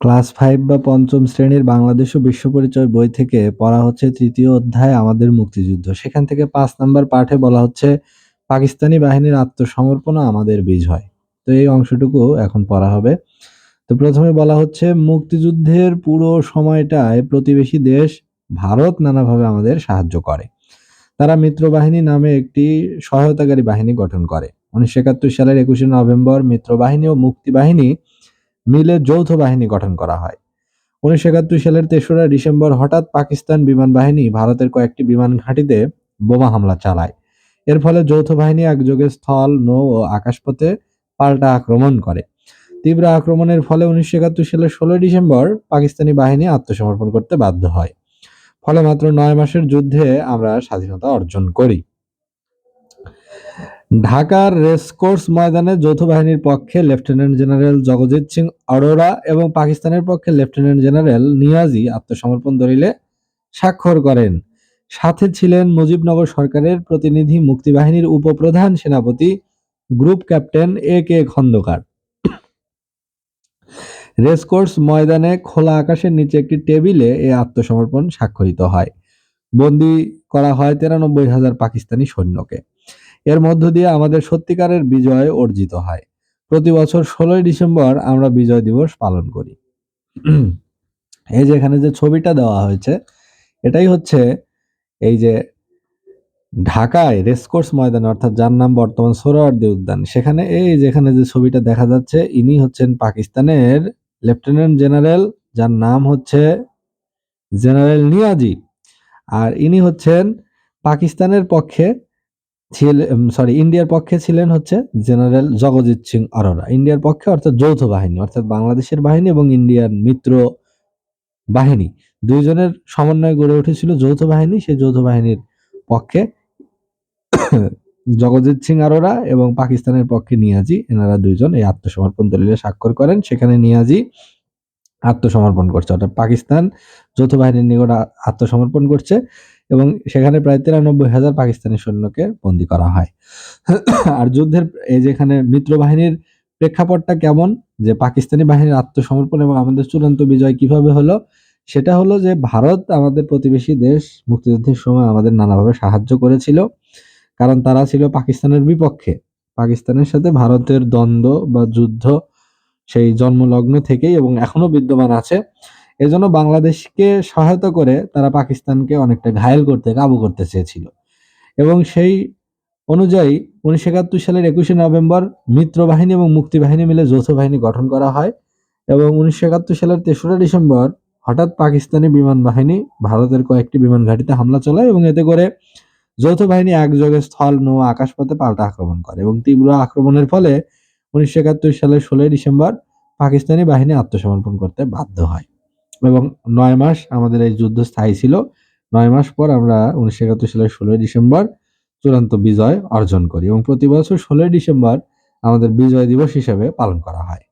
Class five বা পঞ্চম শ্রেণির বাংলাদেশ ও বিশ্ব পরিচয় বই থেকে পড়া হচ্ছে তৃতীয় অধ্যায় আমাদের মুক্তিযুদ্ধ। সেখান থেকে পাঁচ নাম্বার পাঠে বলা হচ্ছে, পাকিস্তানি বাহিনীর আত্মসমর্পণ আমাদের বিজয় তো এই অংশটুকু এখন পড়া হবে। তো প্রথমে বলা হচ্ছে, মুক্তিযুদ্ধের পুরো সময়টায় প্রতিবেশী দেশ ভারত নানাভাবে আমাদের সাহায্য করে। তারা মিত্র বাহিনী নামে একটি সহায়তাকারী বাহিনী গঠন করে। উনিশশো একাত্তর সালের একুশে নভেম্বর মিত্রবাহিনী ও মুক্তিবাহিনী মিলে যৌথ বাহিনী গঠন করা হয়। উনিশশো একাত্তর সালের তেসরা ডিসেম্বর হঠাৎ পাকিস্তান বিমান বাহিনী ভারতের কয়েকটি বিমান ঘাঁটিতে বোমা হামলা চালায়। এর ফলে যৌথ বাহিনী একযোগে স্থল, নৌ ও আকাশপথে পাল্টা আক্রমণ করে। তীব্র আক্রমণের ফলে উনিশশো একাত্তর সালের ষোলোই ডিসেম্বর পাকিস্তানি বাহিনী আত্মসমর্পণ করতে বাধ্য হয়। ফলে মাত্র নয় মাসের যুদ্ধে আমরা স্বাধীনতা অর্জন করি। ঢাকার রেসকোর্স ময়দানে যৌথ বাহিনীর পক্ষে লেফটেন্যান্ট জেনারেল জগজিৎ সিং অরোরা এবং পাকিস্তানের পক্ষে লেফটেন্যান্ট জেনারেল নিয়াজি আত্মসমর্পণ দলিলে স্বাক্ষর করেন। সাথে ছিলেন মুজিবনগর সরকারের প্রতিনিধি মুক্তিবাহিনীর উপপ্রধান সেনাপতি, group captain A K Khandakar. Racecourse ময়দানে খোলা আকাশের নিচে একটি টেবিলে এ আত্মসমর্পণ স্বাক্ষরিত হয়। বন্দি করা হয় তিরানব্বই হাজার পাকিস্তানি সৈন্যকে। এর মধ্য দিয়ে আমাদের সত্যিকারের বিজয় অর্জিত হয়। প্রতি বছর ষোলোই ডিসেম্বর আমরা বিজয় দিবস পালন করি। এই যে এখানে যে ছবিটা দেওয়া হয়েছে, এটাই হচ্ছে এই যে ঢাকায় রেসকোর্স ময়দান, অর্থাৎ যার নাম বর্তমান সোহরাওয়ার্দী উদ্যান। সেখানে এই যেখানে যে ছবিটা দেখা যাচ্ছে, ইনি হচ্ছেন পাকিস্তানের লেফটেন্যান্ট জেনারেল, যার নাম হচ্ছে জেনারেল নিয়াজি। আর ইনি হচ্ছেন পাকিস্তানের পক্ষে সরি ইন্ডিয়ার পক্ষে ছিলেন হচ্ছে জেনারেল জগজিৎ সিং অরোরা ইন্ডিয়ার পক্ষে অর্থাৎ যৌথ বাহিনী, অর্থাৎ বাংলাদেশের বাহিনী এবং ইন্ডিয়ার মিত্র বাহিনী। দুইজনের সমন্বয়ে গড়ে উঠেছিল যৌথ বাহিনী, সেই যৌথ বাহিনীর পক্ষে জগজিৎ সিং আরোরা এবং পাকিস্তানের পক্ষে নিয়াজি, এনারা দুইজন এই আত্মসমর্পণ দলিলে স্বাক্ষর করেন। সেখানে নিয়াজি আত্মসমর্পণ করছে, অর্থাৎ পাকিস্তান যৌথ বাহিনীর নিকট আত্মসমর্পণ করছে। এবং সেখানে প্রায় তিরানব্বই হাজার পাকিস্তানি সৈন্যকে বন্দি করা হয়। আর যুদ্ধের এই যেখানে মিত্র বাহিনীর প্রেক্ষাপটটা কেমন? যে পাকিস্তানি বাহিনীর আত্মসমর্পণ এবং আমাদের চূড়ান্ত বিজয় কীভাবে হলো? সেটা হলো যে ভারত আমাদের প্রতিবেশী দেশ মুক্তিযুদ্ধের সময় আমাদের নানাভাবে সাহায্য করেছিল। কারণ তারা ছিল পাকিস্তানের বিপক্ষে। পাকিস্তানের সাথে ভারতের দ্বন্দ্ব বা যুদ্ধ সেই জন্মলগ্ন থেকেই এবং এখনও বিদ্যমান আছে। এজন্য বাংলাদেশকে সহায়তা করে তারা পাকিস্তানকে অনেকটা ঘায়েল করতে, কাবু করতে চেয়েছিল। এবং সেই অনুযায়ী উনিশশো একাত্তর সালের একুশে নভেম্বর মিত্র বাহিনী এবং মুক্তি বাহিনী মিলে যৌথ বাহিনী গঠন করা হয় এবং উনিশশো একাত্তর সালের তেসরা ডিসেম্বর হঠাৎ পাকিস্তানি বিমান বাহিনী ভারতের কয়েকটি বিমান ঘাঁটিতে হামলা চালায় এবং এতে করে যৌথ বাহিনী একযোগে স্থল, নৌ, আকাশপথে পাল্টা আক্রমণ করে এবং তীব্র আক্রমণের ফলে উনিশশো একাত্তর সালের ষোলোই ডিসেম্বর পাকিস্তানি বাহিনী আত্মসমর্পণ করতে বাধ্য হয়। এবং নয় মাস আমাদের এই যুদ্ধ স্থায়ী ছিল। নয় মাস পর আমরা উনিশশো একাত্তর সালের ষোলোই ডিসেম্বর চূড়ান্ত বিজয় অর্জন করি এবং প্রতি বছর ষোলোই ডিসেম্বর আমাদের বিজয় দিবস হিসেবে পালন করা হয়।